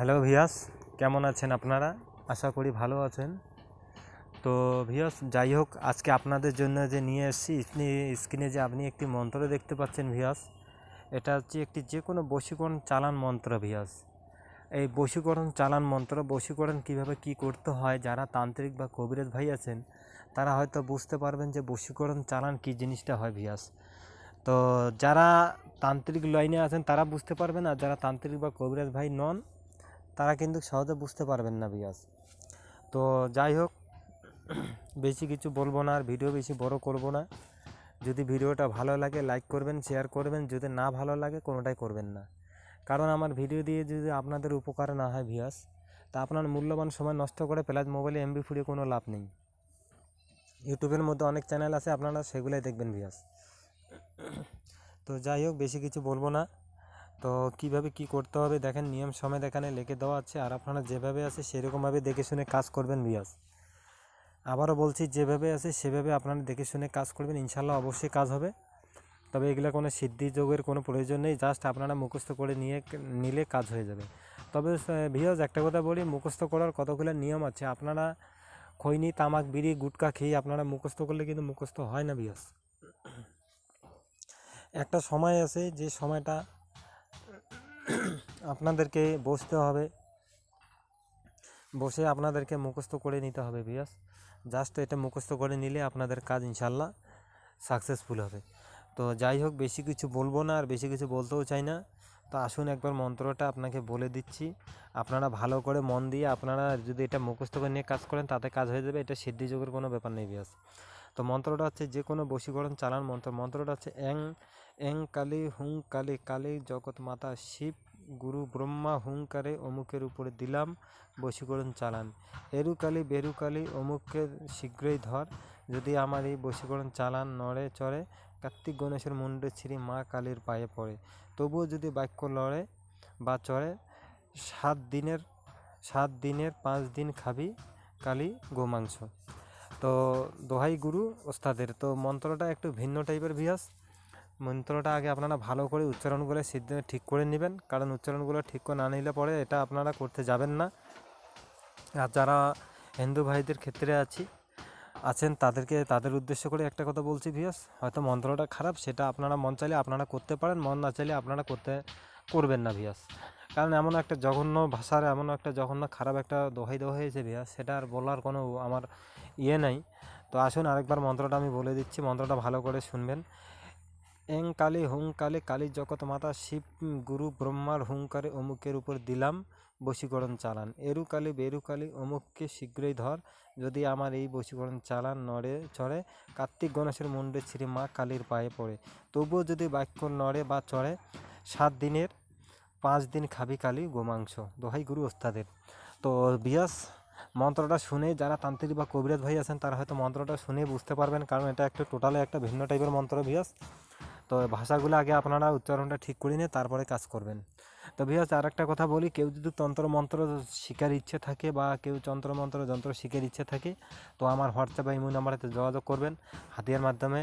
Hello ভিয়াস, কেমন আছেন আপনারা? আশা করি ভালো আছেন। তো ভিয়াস, যাই হোক, আজকে আপনাদের জন্য যে নিয়ে এসেছি স্ক্রিনে যে আপনি একটি মন্ত্র দেখতে পাচ্ছেন ভিয়াস, এটা হচ্ছে একটি যে কোনো বশীকরণ চালান মন্ত্র ভিয়াস। এই বশীকরণ চালান মন্ত্র, বশীকরণ কীভাবে কি করতে হয়, যারা তান্ত্রিক বা কবিরাজ ভাই আছেন, তারা হয়তো বুঝতে পারবেন যে বশীকরণ চালান কি জিনিসটা হয় ভিয়াস। তো যারা তান্ত্রিক লাইনে আছেন, তারা বুঝতে পারবেন, আর যারা তান্ত্রিক বা কবিরাজ ভাই নন তারা কিন্তু সহজে বুঝতে পারবেন না বিয়াস তো যাই হোক, বেশি কিছু বলব না আর ভিডিও বেশি বড় করব না। যদি ভিডিওটা ভালো লাগে লাইক করবেন শেয়ার করবেন, যদি না ভালো লাগে, কোনোটাই করবেন না। কারণ আমার ভিডিও দিয়ে যদি আপনাদের উপকার না হয় ভিয়াস তা আপনার মূল্যবান সময় নষ্ট করে প্লাস মোবাইলে এমবি ফুরিয়ে কোনো লাভ নেই। ইউটিউবের মধ্যে অনেক চ্যানেল আছে, আপনারা সেগুলোই দেখবেন ভিয়াস তো যাই হোক, বেশি কিছু বলব না। তো কীভাবে কি করতে হবে দেখেন, নিয়ম সময় এখানে লিখে দেওয়া আছে, আর আপনারা যেভাবে আছে সেরকমভাবে দেখে শুনে কাজ করবেন বিয়াস আবারও বলছি, যেভাবে আছে সেভাবে আপনারা দেখে শুনে কাজ করবেন, ইনশাল্লাহ অবশ্যই কাজ হবে। তবে এগুলো কোনো সিদ্ধি যোগের কোনো প্রয়োজন নেই, জাস্ট আপনারা মুখস্থ করে নিয়ে, নিলে কাজ হয়ে যাবে। তবে ভিয়াস একটা কথা বলি, মুখস্থ করার কতগুলো নিয়ম আছে? আপনারা খৈনি, তামাক, বিড়ি, গুটকা খেয়ে আপনারা মুখস্থ করলে কিন্তু মুখস্থ হয় না বিয়াস একটা সময় আছে যে সময়টা আপনাদেরকে বসতে হবে। বসে আপনাদেরকে মুখস্থ করে নিতে হবে বিয়াস জাস্ট এটা মুখস্থ করে নিলে আপনাদের কাজ ইনশাল্লাহ সাকসেসফুল হবে। তো যাই হোক, বেশি কিছু বলব না আর বেশি কিছু বলতেও চাই না। তো আসুন একবার মন্ত্রটা আপনাকে বলে দিচ্ছি। আপনারা ভালো করে মন দিয়ে আপনারা যদি এটা মুখস্থ করে নিয়ে কাজ করেন, তাতে কাজ হয়ে যাবে। এটা সিদ্ধি যোগের কোনো ব্যাপার নেই বিয়াস তো মন্ত্রটা হচ্ছে যে কোনো বশীকরণ চালান মন্ত্র। মন্ত্রটা হচ্ছে অ্যাং এং কালী, হুং কালী কালী জগৎ মাতা শিব, গুরু ব্রহ্মা হুঙ্কারে অমুকের উপরে দিলাম, বশীকরণ চালান। এরু কালী, বেরু কালী অমুককে শীঘ্রই ধর, যদি আমার এই বশীকরণ চালান নড়ে চড়ে, কার্তিক গণেশের মুন্ডে ছিঁড়ি মা কালীর পায়ে পড়ে। তবুও যদি বাক্য লড়ে বা চড়ে, সাত দিনের সাত দিনের পাঁচ দিন খাবি কালী গোমাংস। তো দোহাই গুরু, ওস্তাদের। তো মন্ত্রটা একটু ভিন্ন টাইপের ভিয়াস মন্ত্রটা আগে আপনারা ভালো করে উচ্চারণগুলো সিদ্ধ ঠিক করে নেবেন, কারণ উচ্চারণগুলো ঠিক করে না নিলে পরে এটা আপনারা করতে যাবেন না। আর যারা হিন্দু ভাইদের ক্ষেত্রে আছি, আছেন, তাদেরকে, তাদের উদ্দেশ্য করে একটা কথা বলছি ভিয়াস হয়তো মন্ত্রটা খারাপ, সেটা আপনারা মন চাইলে আপনারা করতে পারেন, মন না চাইলে আপনারা করতে, করবেন না ভিয়াস কারণ এমন একটা জঘন্য ভাষার, এমন একটা জঘন্য খারাপ একটা দোহাই দেওয়া হয়েছে ভিয়াস সেটা আর বলার কোনো আমার ইয়ে নাই। তো আসুন আরেকবার মন্ত্রটা আমি বলে দিচ্ছি, মন্ত্রটা ভালো করে শুনবেন। এং কালী হুঙ্কালে কালী জগৎ মাতা শিব গুরু ব্রহ্মার হুঙ্কারে অমুকের উপর দিলাম, বশীকরণ চালান। এরু কালী বেরু কালী অমুককে শীঘ্রই ধর, যদি আমার এই বশীকরণ চালান নড়ে চড়ে, কার্তিক গণেশের মুন্ডে ছিঁড়ে মা কালীর পায়ে পড়ে। তবুও যদি বাক্য নড়ে বা চড়ে, সাত দিনের পাঁচ দিন খাবি কালী গোমাংস দোহাই গুরু ওস্তাদের। তো বিয়াস, মন্ত্রটা শুনে যারা তান্ত্রিক বা কবিরাজ ভাই আছেন, তারা হয়তো মন্ত্রটা শুনে বুঝতে পারবেন, কারণ এটা একটা টোটালে একটা ভিন্ন টাইপের মন্ত্র বিয়াস। তো ভাষাগুলো আগে আপনারা উচ্চারণটা ঠিক করে নিয়ে তারপরে কাজ করবেন। তো ভিয়াস আর একটা কথা বলি, কেউ যদি তন্ত্র মন্ত্র শিকার ইচ্ছে থাকে বা কেউ তন্ত্র মন্ত্র যন্ত্র শিকার ইচ্ছে থাকে, তো আমার হোয়াটসঅ্যাপ বা ইমো নাম্বারেতে যোগাযোগ করবেন। হাতিয়ার মাধ্যমে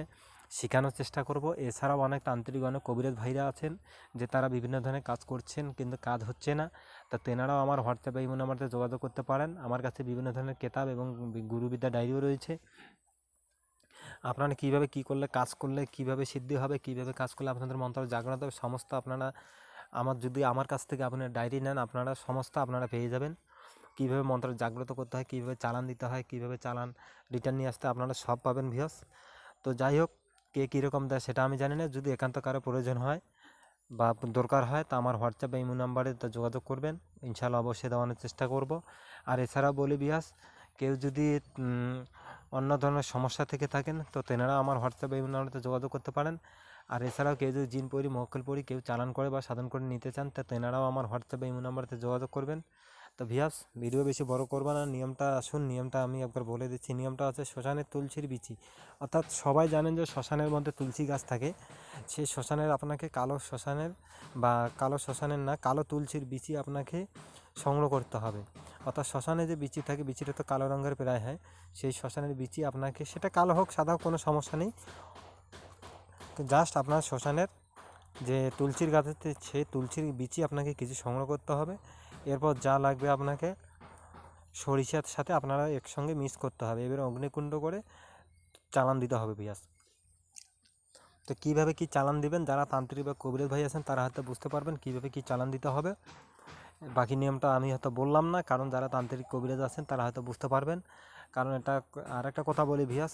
শেখানোর চেষ্টা করব। এছাড়াও অনেক তান্ত্রিক, অনেক কবিরাজ ভাইরা আছেন যে তারা বিভিন্ন ধরনের কাজ করছেন কিন্তু কাজ হচ্ছে না। তা তেনারাও আমার হোয়াটসঅ্যাপ ইমো নাম্বারতে যোগাযোগ করতে পারেন। আমার কাছে বিভিন্ন ধরনের কেতাব এবং গুরুবিদ্যা ডায়েরিও রয়েছে। আপনারা কীভাবে কী করলে কাজ করলে কীভাবে সিদ্ধি হবে, কীভাবে কাজ করলে আপনাদের মন্ত্র জাগ্রত হবে, সমস্ত আপনারা আমার, যদি আমার কাছ থেকে আপনারা ডায়েরি নেন, আপনারা সমস্ত আপনারা পেয়ে যাবেন। কীভাবে মন্ত্র জাগ্রত করতে হয়, কীভাবে চালান দিতে হয়, কীভাবে চালান, রিটার্ন নিয়ে আসতে আপনারা সব পাবেন ভিয়াস তো যাই হোক কে কীরকম দেয় সেটা আমি জানি না। যদি একান্ত কারও প্রয়োজন হয় বা দরকার হয়, তা আমার হোয়াটসঅ্যাপ বা ইমো নাম্বারে তা যোগাযোগ করবেন। ইনশাল্লাহ অবশ্যই দেওয়ানোর চেষ্টা করব। আর এছাড়াও বলি বিহাস, কেউ যদি অন্য ধরনের সমস্যা থেকে থাকেন, তো তেনারা আমার হোয়াটসঅ্যাপ এই নাম্বারতে যোগাযোগ করতে পারেন। আর এছাড়াও কেউ যদি জিন পরি, মহকল পরি, কেউ চালান করে বা সাধন করে নিতে চান, তা তেনারাও আমার হোয়াটসঅ্যাপ এই নাম্বারতে যোগাযোগ করবেন। তো ভিয়াস, ভিডিও বেশি বড় করব না, নিয়মটা আসুন নিয়মটা আমি একবার বলে দিচ্ছি। নিয়মটা আছে শ্মশানের তুলসীর বিচি। অর্থাৎ সবাই জানেন যে শ্মশানের মধ্যে তুলসী গাছ থাকে। সেই শ্মশানের আপনাকে কালো শ্মশানের বা কালো শ্মশানের না, কালো তুলসীর বিচি আপনাকে সংগ্রহ করতে হবে। অর্থাৎ শ্মশানে যে বিচি থাকে, বিচিটা তো কালো রঙের প্রায় হয়। সেই শ্মশানের বিচি আপনাকে, সেটা কালো হোক, সাদা হোক, কোনো সমস্যা নেই। জাস্ট আপনার শ্মশানের যে তুলসীর গাছেতে সেই তুলসীর বিচি আপনাকে কিছু সংগ্রহ করতে হবে। এরপর যা লাগবে আপনাকে সরিষার সাথে আপনারা একসঙ্গে মিক্স করতে হবে। এবার অগ্নিকুণ্ড করে চালান দিতে হবে পেঁয়াজ তো কীভাবে কী চালান দিবেন? যারা তান্ত্রিক বা কবিরাজ ভাই আছেন, তারা হয়তো বুঝতে পারবেন কীভাবে কী চালান দিতে হবে। বাকি নিয়মটা আমি হয়তো বললাম না, কারণ যারা তান্ত্রিক কবিরাজ আছেন, তারা হয়তো বুঝতে পারবেন। কারণ এটা আর একটা কথা বলি ভিয়াস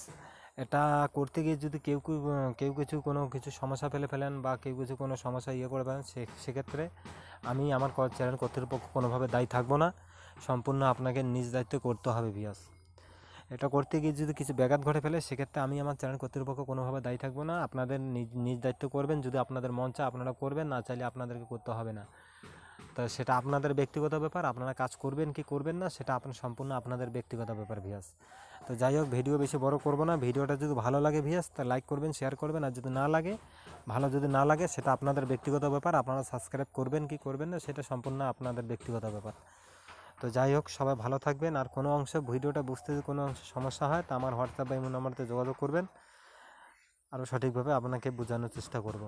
এটা করতে গিয়ে যদি কেউ কেউ কেউ কিছু কোনো কিছু সমস্যা ফেলে ফেলেন বা কেউ কিছু কোনো সমস্যা ইয়ে করে ফেলেন, সে, সেক্ষেত্রে আমি আমার চ্যানেল কর্তৃপক্ষ কোনোভাবে দায়ী থাকব না। সম্পূর্ণ আপনাকে নিজ দায়িত্ব করতে হবে ভিয়াস এটা করতে গিয়ে যদি কিছু ব্যাঘাত ঘটে ফেলে, সেক্ষেত্রে আমি আমার চ্যানেল কর্তৃপক্ষ কোনোভাবে দায়ী থাকব না। আপনাদের নিজ নিজ দায়িত্ব করবেন, যদি আপনাদের মন চায় আপনারা করবেন, না চাইলে আপনাদেরকে করতে হবে না। তা সেটা আপনাদের ব্যক্তিগত ব্যাপার, আপনারা কাজ করবেন কি করবেন না, সেটা আপনার সম্পূর্ণ আপনাদের ব্যক্তিগত ব্যাপার ভিয়াস তো যাই হোক, ভিডিও বেশি বড় করব না। ভিডিওটা যদি ভালো লাগে ভিয়াস তা লাইক করবেন শেয়ার করবেন। আর যদি না লাগে, ভালো যদি না লাগে, সেটা আপনাদের ব্যক্তিগত ব্যাপার। আপনারা সাবস্ক্রাইব করবেন কি করবেন না, সেটা সম্পূর্ণ আপনাদের ব্যক্তিগত ব্যাপার। তো যাই হোক, সবাই ভালো থাকবেন। আর কোনো অংশে ভিডিওটা বুঝতে যদি কোনো অংশে সমস্যা হয়, তা আমার হোয়াটসঅ্যাপ বা ইমো নাম্বারতে যোগাযোগ করবেন। আরও সঠিকভাবে আপনাকে বোঝানোর চেষ্টা করব।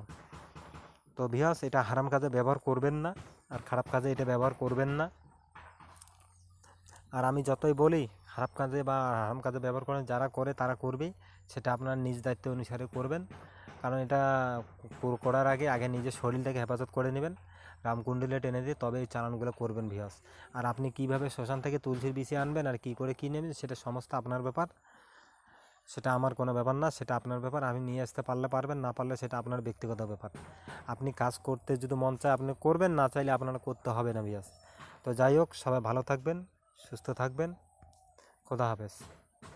তো ভিয়াস এটা হারাম কাজে ব্যবহার করবেন না। আর খারাপ কাজে এটা ব্যবহার করবেন না। আর আমি যতই বলি খারাপ কাজে বা হারাম কাজে ব্যবহার করেন, যারা করে তারা করবেই। সেটা আপনার নিজ দায়িত্ব অনুসারে করবেন। কারণ এটা করার আগে আগে নিজের শরীরটাকে হেফাজত করে নেবেন। রামকুণ্ডলে টেনে দিয়ে তবে এই চালানগুলো করবেন ভিয়াস আর আপনি কীভাবে শ্মশান থেকে তুলসীর বিছিয়ে আনবেন আর কি করে কী নেবেন, সেটা সমস্ত আপনার ব্যাপার। সেটা আমার কোনো ব্যাপার না, সেটা আপনার ব্যাপার। আমি নিয়ে আসতে পারলে পারবেন, না পারলে সেটা আপনার ব্যক্তিগত ব্যাপার। আপনি কাজ করতে যদি মন চায় আপনি করবেন, না চাইলে আপনার করতে হবে না বিয়াস তো যাই হোক, সবাই ভালো থাকবেন, সুস্থ থাকবেন। খোদা হাফেজ।